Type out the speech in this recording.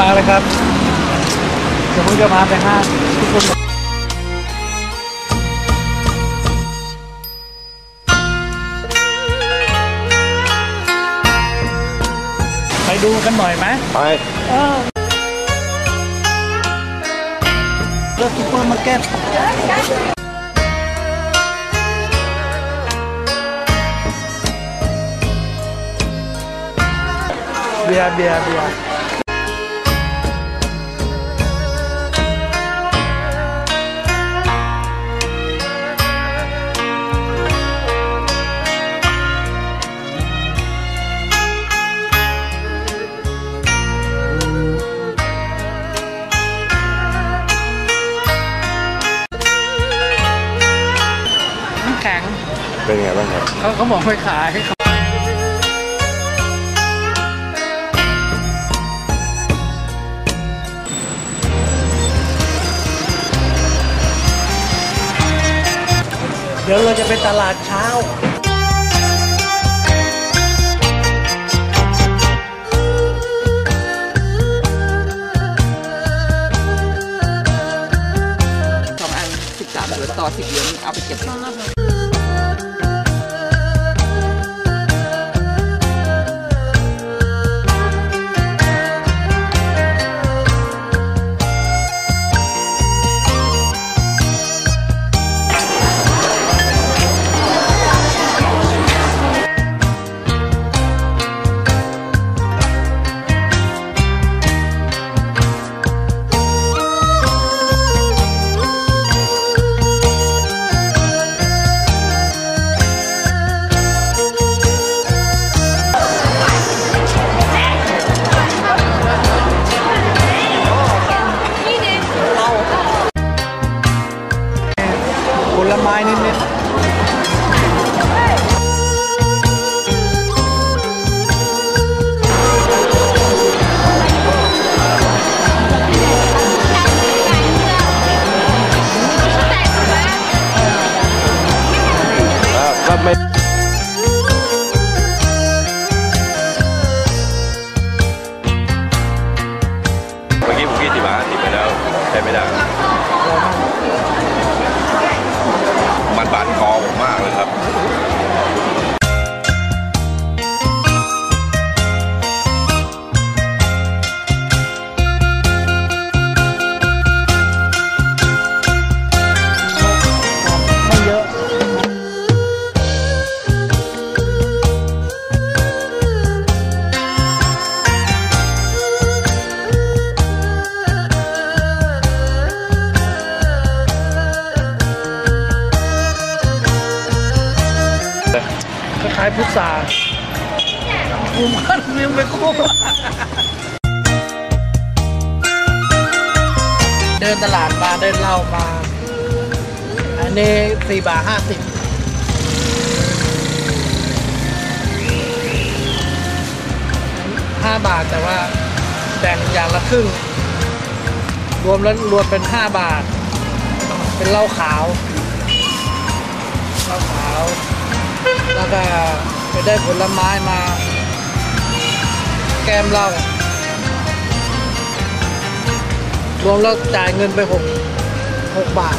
มาเลยครับเดี๋ยวผมจะพาไปห้างทุกคนไปดูกันหน่อยไหมไปเออเลือกซุปเปอร์มาร์เก็ตเบียร์เบียร์เบียร์ เป็นไงบ้างครับ เขาเขาบอกไม่ขายเดี๋ยวเราจะไปตลาดเช้า สองอันสิบสามเหลือต่อสิบเหรียญเอาไปเก็บ ผลไม้นิดๆก็ไม่เมื่อกี้ผมกินสิบบาทติดไปแล้วใช้ไม่ได้ บาดคอผมมากเลยครับ พุทรากูมันเรียงไปโคตรเดินตลาดมาเดินเหล้ามา อันนี้สี่บาทห้าสิบห้าบาทแต่ว่าแบ่งอย่างละครึ่ง รวมแล้วรวมเป็นห้าบาท เป็นเหล้าขาวเหล้าขาว แล้วก็ไปได้ผลไม้มา แกมเรารวมแล้วจ่ายเงินไปหกหกบาท